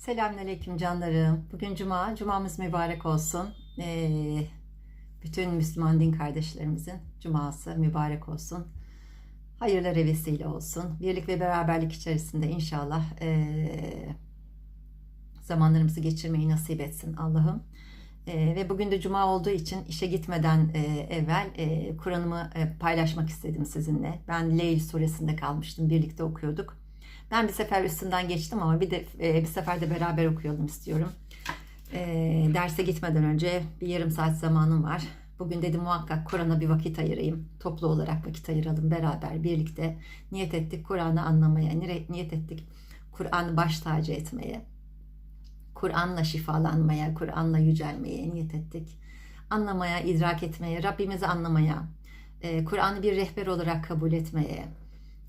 Selamünaleyküm canlarım. Bugün cuma, cumamız mübarek olsun. Ee, bütün Müslüman din kardeşlerimizin cuması mübarek olsun. Hayırlara vesile olsun. Birlik ve beraberlik içerisinde inşallah ee, zamanlarımızı geçirmeyi nasip etsin Allah'ım. Ee, ve bugün de cuma olduğu için işe gitmeden e, evvel e, Kur'an'ımı e, paylaşmak istedim sizinle. Ben Leyl suresinde kalmıştım. Birlikte okuyorduk. Ben bir sefer üstünden geçtim ama bir de e, bir sefer de beraber okuyalım istiyorum. E, derse gitmeden önce bir yarım saat zamanım var. Bugün dedim muhakkak Kur'an'a bir vakit ayırayım. Toplu olarak vakit ayıralım beraber birlikte. Niyet ettik Kur'an'ı anlamaya, niyet ettik Kur'an'ı baş tacı etmeye. Kur'an'la şifalanmaya, Kur'an'la yücelmeye niyet ettik. Anlamaya, idrak etmeye, Rabbimizi anlamaya, e, Kur'an'ı bir rehber olarak kabul etmeye,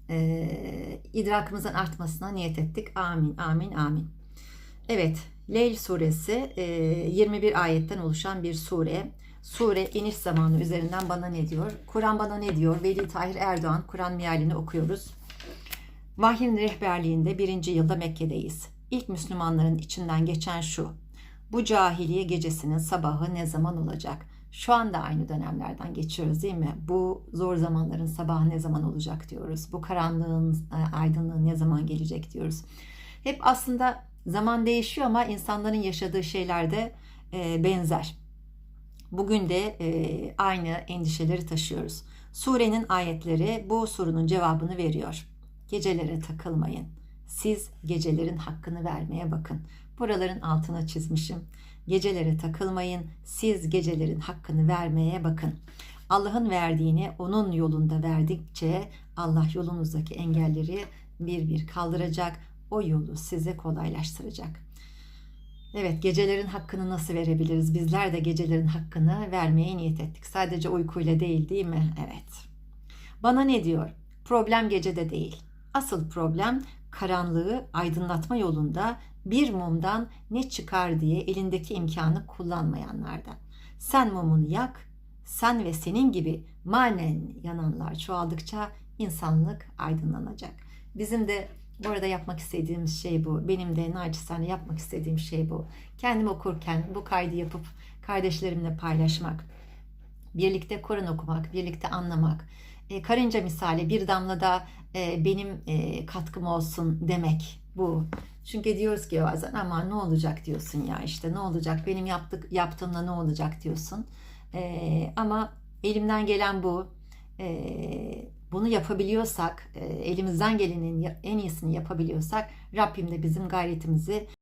e, idrakımızın artmasına niyet ettik. Amin, amin, amin. Evet, Leyl suresi e, 21 ayetten oluşan bir sure. Sure iniş zamanı üzerinden bana ne diyor? Kur'an bana ne diyor? Veli Tahir Erdoğan Kur'an mealini okuyoruz. Vahyin rehberliğinde birinci yılda Mekke'deyiz. İlk Müslümanların içinden geçen şu. Bu cahiliye gecesinin sabahı ne zaman olacak? Şu anda aynı dönemlerden geçiyoruz değil mi? Bu zor zamanların sabahı ne zaman olacak diyoruz. Bu karanlığın e, aydınlığı ne zaman gelecek diyoruz. Hep aslında zaman değişiyor ama insanların yaşadığı şeyler de e, benzer. Bugün de e, aynı endişeleri taşıyoruz. Surenin ayetleri bu sorunun cevabını veriyor. Gecelere takılmayın. Siz gecelerin hakkını vermeye bakın. Buraların altına çizmişim. Gecelere takılmayın. Siz gecelerin hakkını vermeye bakın. Allah'ın verdiğini onun yolunda verdikçe Allah yolunuzdaki engelleri bir bir kaldıracak. O yolu size kolaylaştıracak. Evet, gecelerin hakkını nasıl verebiliriz? Bizler de gecelerin hakkını vermeye niyet ettik. Sadece uykuyla değil, değil mi? Evet. Bana ne diyor? Problem gecede değil. Asıl problem karanlığı aydınlatma yolunda bir mumdan ne çıkar diye elindeki imkanı kullanmayanlardan. Sen mumunu yak, sen ve senin gibi manen yananlar çoğaldıkça insanlık aydınlanacak. Bizim de bu arada yapmak istediğimiz şey bu. Benim de naçizane yapmak istediğim şey bu. Kendim okurken bu kaydı yapıp kardeşlerimle paylaşmak, birlikte Kur'an okumak, birlikte anlamak, e, karınca misali bir damla da e, benim e, katkım olsun demek bu. Çünkü diyoruz ki bazen ama ne olacak diyorsun ya işte ne olacak benim yaptık yaptığımda ne olacak diyorsun. E, ama elimden gelen bu. E, bunu yapabiliyorsak, e, elimizden gelenin en iyisini yapabiliyorsak Rabbim de bizim gayretimizi